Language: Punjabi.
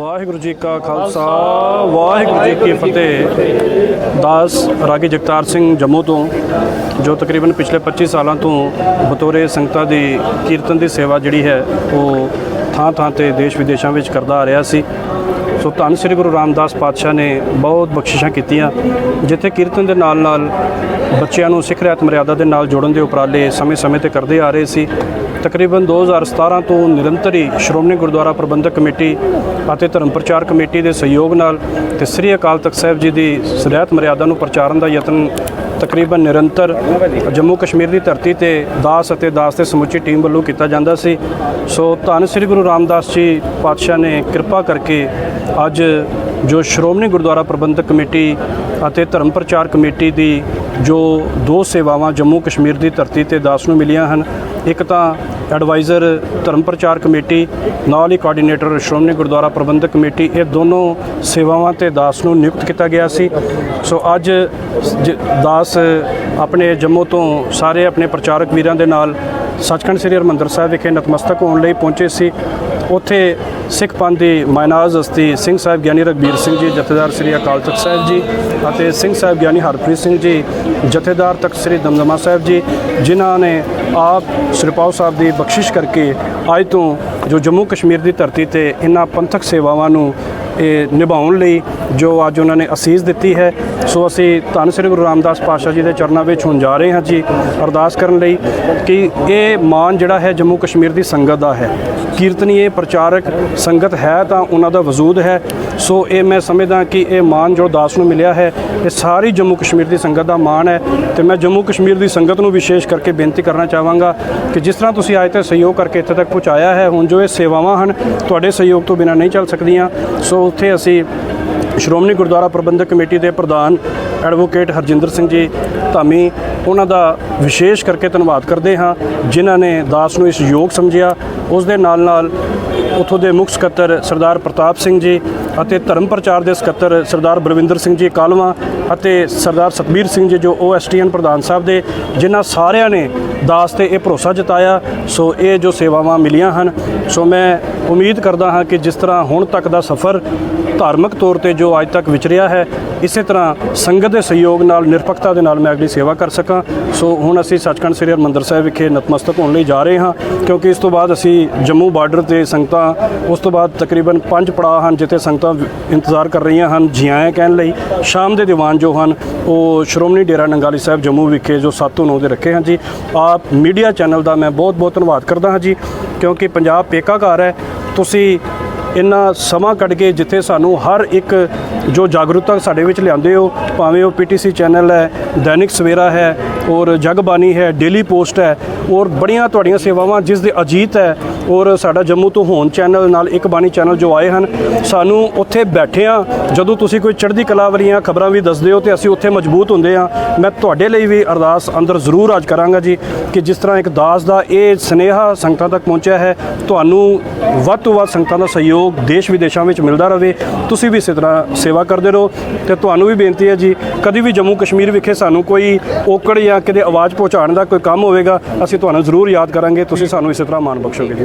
ਵਾਹਿਗੁਰੂ ਜੀ ਕਾ ਖਾਲਸਾ, ਵਾਹਿਗੁਰੂ ਜੀ ਕੀ ਫਤਿਹ। ਦਾਸ ਰਾਗੀ ਜਗਤਾਰ ਸਿੰਘ ਜੰਮੂ ਤੋਂ, ਜੋ ਤਕਰੀਬਨ ਪਿਛਲੇ 25 ਸਾਲਾਂ ਤੋਂ ਬਤੌਰੇ ਸੰਗਤਾਂ ਦੀ ਕੀਰਤਨ ਦੀ ਸੇਵਾ ਜਿਹੜੀ ਹੈ, ਉਹ ਥਾਂ ਥਾਂ ਤੇ ਦੇਸ਼ ਵਿਦੇਸ਼ਾਂ ਵਿੱਚ ਕਰਦਾ ਆ ਰਿਹਾ ਸੀ। ਸੋ ਧੰਨ ਸ੍ਰੀ ਗੁਰੂ ਰਾਮਦਾਸ ਪਾਤਸ਼ਾਹ ਨੇ ਬਹੁਤ ਬਖਸ਼ਿਸ਼ਾਂ ਕੀਤੀਆਂ, ਜਿੱਥੇ ਕੀਰਤਨ ਦੇ ਨਾਲ ਨਾਲ ਬੱਚਿਆਂ ਨੂੰ ਸਿੱਖ ਰਿਆਤ ਮਰਿਆਦਾ ਦੇ ਨਾਲ ਜੋੜਨ ਦੇ ਉਪਰਾਲੇ ਸਮੇਂ-ਸਮੇਂ ਤੇ ਕਰਦੇ ਆ ਰਹੇ ਸੀ। ਤਕਰੀਬਨ 2017 ਤੋਂ ਨਿਰੰਤਰ ਹੀ ਸ਼੍ਰੋਮਣੀ ਗੁਰਦੁਆਰਾ ਪ੍ਰਬੰਧਕ ਕਮੇਟੀ ਅਤੇ ਧਰਮ ਪ੍ਰਚਾਰ ਕਮੇਟੀ ਦੇ ਸਹਿਯੋਗ ਨਾਲ ਤੇ ਸ੍ਰੀ ਅਕਾਲ ਤਖਤ ਸਾਹਿਬ ਜੀ ਦੀ ਸਰਿਆਤ ਮਰਿਆਦਾ ਨੂੰ ਪ੍ਰਚਾਰਨ ਦਾ ਯਤਨ ਤਕਰੀਬਨ ਨਿਰੰਤਰ ਜੰਮੂ ਕਸ਼ਮੀਰ ਦੀ ਧਰਤੀ ਤੇ ਦਾਸ ਅਤੇ ਦਾਸ ਦੇ ਸਮੁੱਚੀ ਟੀਮ ਵੱਲੋਂ ਕੀਤਾ ਜਾਂਦਾ ਸੀ। ਸੋ ਧੰਨ ਸ੍ਰੀ ਗੁਰੂ ਰਾਮਦਾਸ ਜੀ ਪਾਤਸ਼ਾਹ ਨੇ ਕਿਰਪਾ ਕਰਕੇ ਅੱਜ ਜੋ ਸ਼੍ਰੋਮਣੀ ਗੁਰਦੁਆਰਾ ਪ੍ਰਬੰਧਕ ਕਮੇਟੀ ਅਤੇ ਧਰਮ ਪ੍ਰਚਾਰ ਕਮੇਟੀ ਦੀ ਜੋ ਦੋ ਸੇਵਾਵਾਂ ਜੰਮੂ ਕਸ਼ਮੀਰ ਦੀ ਧਰਤੀ ਤੇ ਦਾਸ ਨੂੰ ਮਿਲੀਆਂ ਹਨ, ਇੱਕ ਤਾਂ ਐਡਵਾਈਜ਼ਰ, ਧਰਮ ਪ੍ਰਚਾਰ ਕਮੇਟੀ, ਨਾਲ ਹੀ ਕੋਆਰਡੀਨੇਟਰ ਸ਼੍ਰੋਮਣੀ ਗੁਰਦੁਆਰਾ ਪ੍ਰਬੰਧਕ ਕਮੇਟੀ, ਇਹ ਦੋਨੋਂ ਸੇਵਾਵਾਂ ਤੇ ਦਾਸ ਨੂੰ ਨਿਯੁਕਤ ਕੀਤਾ ਗਿਆ ਸੀ। ਸੋ ਅੱਜ ਜ- ਦਾਸ ਆਪਣੇ ਜੰਮੂ ਤੋਂ ਸਾਰੇ ਆਪਣੇ ਪ੍ਰਚਾਰਕ ਵੀਰਾਂ ਦੇ ਨਾਲ ਸੱਚਖੰਡ ਸ੍ਰੀ ਹਰਿਮੰਦਰ ਸਾਹਿਬ ਵਿਖੇ ਨਤਮਸਤਕ ਹੋਣ ਲਈ ਪਹੁੰਚੇ ਸੀ। ਉੱਥੇ ਸਿੱਖ ਪੰਥ ਦੀ ਮਾਇਨਾਜ਼ ਹਸਤੀ ਸਿੰਘ ਸਾਹਿਬ ਗਿਆਨੀ ਰਗਬੀਰ ਸਿੰਘ ਜੀ, ਜਥੇਦਾਰ ਸ੍ਰੀ ਅਕਾਲ ਤਖਤ ਸਾਹਿਬ ਜੀ ਅਤੇ ਸਿੰਘ ਸਾਹਿਬ ਗਿਆਨੀ ਹਰਪ੍ਰੀਤ ਸਿੰਘ ਜੀ, ਜਥੇਦਾਰ ਤਖਤ ਸ੍ਰੀ ਦਮਦਮਾ ਸਾਹਿਬ ਜੀ, ਜਿਨ੍ਹਾਂ ਨੇ ਆਪ ਸਿਰਪਾਉ ਸਾਹਿਬ ਦੀ ਬਖਸ਼ਿਸ਼ ਕਰਕੇ ਅੱਜ ਤੋਂ ਜੋ ਜੰਮੂ ਕਸ਼ਮੀਰ ਦੀ ਧਰਤੀ ਤੇ ਇਹਨਾਂ ਪੰਥਕ ਸੇਵਾਵਾਂ ਨੂੰ, ਇਹ ਨਿਭਾਉਣ ਲਈ ਜੋ ਅੱਜ ਉਹਨਾਂ ਨੇ ਅਸੀਸ ਦਿੱਤੀ ਹੈ ਸੋ ਅਸੀਂ ਧੰਨ ਸ੍ਰੀ ਗੁਰੂ ਰਾਮਦਾਸ ਪਾਤਸ਼ਾਹ ਜੀ ਦੇ ਚਰਨਾਂ ਵਿੱਚ ਹੁਣ ਜਾ ਰਹੇ ਹਾਂ ਜੀ, ਅਰਦਾਸ ਕਰਨ ਲਈ ਕਿ ਇਹ ਮਾਨ ਜਿਹੜਾ ਹੈ ਜੰਮੂ ਕਸ਼ਮੀਰ ਦੀ ਸੰਗਤ ਦਾ ਹੈ। ਕੀਰਤਨੀਏ ਪ੍ਰਚਾਰਕ ਸੰਗਤ ਹੈ ਤਾਂ ਉਹਨਾਂ ਦਾ ਵਜੂਦ ਹੈ। ਸੋ ਇਹ ਮੈਂ ਸਮਝਦਾ ਕਿ ਇਹ ਮਾਨ ਜੋ ਦਾਸ ਨੂੰ ਮਿਲਿਆ ਹੈ, ਇਹ ਸਾਰੀ ਜੰਮੂ ਕਸ਼ਮੀਰ ਦੀ ਸੰਗਤ ਦਾ ਮਾਣ ਹੈ ਤੇ ਮੈਂ ਜੰਮੂ ਕਸ਼ਮੀਰ ਦੀ ਸੰਗਤ ਨੂੰ ਵਿਸ਼ੇਸ਼ ਕਰਕੇ ਬੇਨਤੀ ਕਰਨਾ ਚਾਹਾਂਗਾ ਕਿ ਜਿਸ ਤਰ੍ਹਾਂ ਤੁਸੀਂ ਅੱਜ ਤੱਕ ਸਹਿਯੋਗ ਕਰਕੇ ਇੱਥੇ ਤੱਕ ਪਹੁੰਚਾਇਆ ਹੈ, ਹੁਣ ਜੋ ਇਹ ਸੇਵਾਵਾਂ ਹਨ, ਤੁਹਾਡੇ ਸਹਿਯੋਗ ਤੋਂ ਬਿਨਾਂ ਨਹੀਂ ਚੱਲ ਸਕਦੀਆਂ। ਸੋ ਉੱਥੇ ਅਸੀਂ ਸ਼੍ਰੋਮਣੀ ਗੁਰਦੁਆਰਾ ਪ੍ਰਬੰਧਕ ਕਮੇਟੀ ਦੇ ਪ੍ਰਧਾਨ ਐਡਵੋਕੇਟ ਹਰਜਿੰਦਰ ਸਿੰਘ ਜੀ ਧਾਮੀ ਉਹਨਾਂ ਦਾ ਵਿਸ਼ੇਸ਼ ਕਰਕੇ ਧੰਨਵਾਦ ਕਰਦੇ ਹਾਂ, ਜਿਨ੍ਹਾਂ ਨੇ ਦਾਸ ਨੂੰ ਇਸ ਯੋਗ ਸਮਝਿਆ। ਉਸ ਦੇ ਨਾਲ ਨਾਲ ਉਥੋਂ ਦੇ ਮੁੱਖ ਸਕੱਤਰ ਸਰਦਾਰ ਪ੍ਰਤਾਪ ਸਿੰਘ ਜੀ ਅਤੇ ਧਰਮ ਪ੍ਰਚਾਰ ਦੇ ਸਕੱਤਰ ਸਰਦਾਰ ਬਲਵਿੰਦਰ ਸਿੰਘ ਜੀ ਕਾਲਵਾ ਅਤੇ ਸਰਦਾਰ ਸਤਬੀਰ ਸਿੰਘ ਜੀ, ਜੋ ਓਐਸਟੀਐਨ ਪ੍ਰਧਾਨ ਸਾਹਿਬ ਦੇ, ਜਿਨ੍ਹਾਂ ਸਾਰਿਆਂ ਨੇ ਦਾਸ ਤੇ ਇਹ ਭਰੋਸਾ ਜਤਾਇਆ। ਸੋ ਇਹ ਜੋ ਸੇਵਾਵਾਂ ਮਿਲੀਆਂ ਹਨ, ਸੋ ਮੈਂ ਉਮੀਦ ਕਰਦਾ ਹਾਂ ਕਿ ਜਿਸ ਤਰ੍ਹਾਂ ਹੁਣ ਤੱਕ ਦਾ ਸਫ਼ਰ ਧਾਰਮਿਕ ਤੌਰ ਤੇ ਜੋ ਅੱਜ ਤੱਕ ਵਿਚਰਿਆ ਹੈ, ਇਸੇ ਤਰ੍ਹਾਂ ਸੰਗਤ ਦੇ ਸਹਿਯੋਗ ਨਾਲ, ਨਿਰਪੱਖਤਾ ਦੇ ਨਾਲ ਮੈਂ ਅਗਲੀ ਸੇਵਾ ਕਰ ਸਕਾਂ। ਸੋ ਹੁਣ ਅਸੀਂ ਸੱਚਖੰਡ ਸ੍ਰੀ ਹਰਿਮੰਦਰ ਸਾਹਿਬ ਵਿਖੇ ਨਤਮਸਤਕ ਹੋਣ ਲਈ ਜਾ ਰਹੇ ਹਾਂ, ਕਿਉਂਕਿ ਇਸ ਤੋਂ ਬਾਅਦ ਅਸੀਂ ਜੰਮੂ ਬਾਰਡਰ ਤੇ ਸੰਗਤਾਂ, ਉਸ ਤੋਂ ਬਾਅਦ ਤਕਰੀਬਨ ਪੰਜ ਪੜਾਅ ਹਨ ਜਿੱਥੇ ਸੰਗਤਾਂ ਇੰਤਜ਼ਾਰ ਕਰ ਰਹੀਆਂ ਹਨ ਜਿਆਏ ਕਹਿਣ ਲਈ। ਸ਼ਾਮ ਦੇ ਦੀਵਾਨ ਜੋ ਹਨ, ਉਹ ਸ਼੍ਰੋਮਣੀ ਡੇਰਾ ਨੰਗਾਲੀ ਸਾਹਿਬ ਜੰਮੂ ਵਿਖੇ ਜੋ 7 ਤੋਂ 9 ਦੇ ਰੱਖੇ ਹਨ ਜੀ। ਆਪ ਮੀਡੀਆ ਚੈਨਲ ਦਾ ਮੈਂ ਬਹੁਤ ਬਹੁਤ ਧੰਨਵਾਦ ਕਰਦਾ ਹਾਂ ਜੀ, ਕਿਉਂਕਿ ਪੰਜਾਬ ਪੇਕਾ ਘਰ ਹੈ। ਤੁਸੀਂ ਇੰਨਾ ਸਮਾਂ ਕੱਢ ਕੇ ਜਿੱਥੇ ਸਾਨੂੰ ਹਰ ਇੱਕ ਜੋ ਜਾਗਰੂਕਤਾ ਸਾਡੇ ਵਿੱਚ ਲਿਆਉਂਦੇ ਹੋ, ਭਾਵੇਂ ਉਹ ਪੀਟੀਸੀ ਚੈਨਲ ਹੈ, ਦੈਨਿਕ ਸਵੇਰਾ ਹੈ, ਔਰ ਜਗਬਾਣੀ ਹੈ, ਡੇਲੀ ਪੋਸਟ ਹੈ, ਔਰ ਬੜੀਆਂ ਤੁਹਾਡੀਆਂ ਸੇਵਾਵਾਂ ਜਿਸ ਦੇ ਅਜੀਤ ਹੈ ਔਰ ਸਾਡਾ ਜੰਮੂ ਤੋਂ ਹੋਣ ਚੈਨਲ ਨਾਲ ਇੱਕ ਬਾਣੀ ਚੈਨਲ ਜੋ ਆਏ ਹਨ, ਸਾਨੂੰ ਉੱਥੇ ਬੈਠਿਆਂ ਜਦੋਂ ਤੁਸੀਂ ਕੋਈ ਚੜ੍ਹਦੀ ਕਲਾ ਵਾਲੀਆਂ ਖਬਰਾਂ ਵੀ ਦੱਸਦੇ ਹੋ ਤੇ ਅਸੀਂ ਉੱਥੇ ਮਜ਼ਬੂਤ ਹੁੰਦੇ ਆ ਮੈਂ ਤੁਹਾਡੇ ਲਈ ਵੀ ਅਰਦਾਸ ਅੰਦਰ ਜ਼ਰੂਰ ਅੱਜ ਕਰਾਂਗਾ ਜੀ ਕਿ ਜਿਸ ਤਰ੍ਹਾਂ ਇੱਕ ਦਾਸ ਦਾ ਇਹ ਸਨੇਹਾ ਸੰਗਤਾਂ ਤੱਕ ਪਹੁੰਚਿਆ ਹੈ, ਤੁਹਾਨੂੰ ਵੱਧ ਤੋਂ ਵੱਧ ਸੰਗਤਾਂ ਦਾ ਸਹਿਯੋਗ ਦੇਸ਼ ਵਿਦੇਸ਼ਾਂ ਵਿੱਚ ਮਿਲਦਾ ਰਹੇ। ਤੁਸੀਂ ਵੀ ਇਸੇ ਤਰ੍ਹਾਂ ਸੇਵਾ ਕਰਦੇ ਰਹੋ ਤੇ ਤੁਹਾਨੂੰ ਵੀ ਬੇਨਤੀ ਹੈ ਜੀ, ਕਦੀ ਵੀ ਜੰਮੂ ਕਸ਼ਮੀਰ ਵਿਖੇ ਸਾਨੂੰ ਕੋਈ ਔਕੜ ਜਾਂ ਕਿਤੇ ਆਵਾਜ਼ ਪਹੁੰਚਾਉਣ ਦਾ ਕੋਈ ਕੰਮ ਹੋਵੇਗਾ, ਅਸੀਂ ਤੁਹਾਨੂੰ ਜ਼ਰੂਰ ਯਾਦ ਕਰਾਂਗੇ। ਤੁਸੀਂ ਸਾਨੂੰ ਇਸੇ ਤਰ੍ਹਾਂ ਮਾਣ ਬਖਸ਼ੋਗੇ ਜੀ।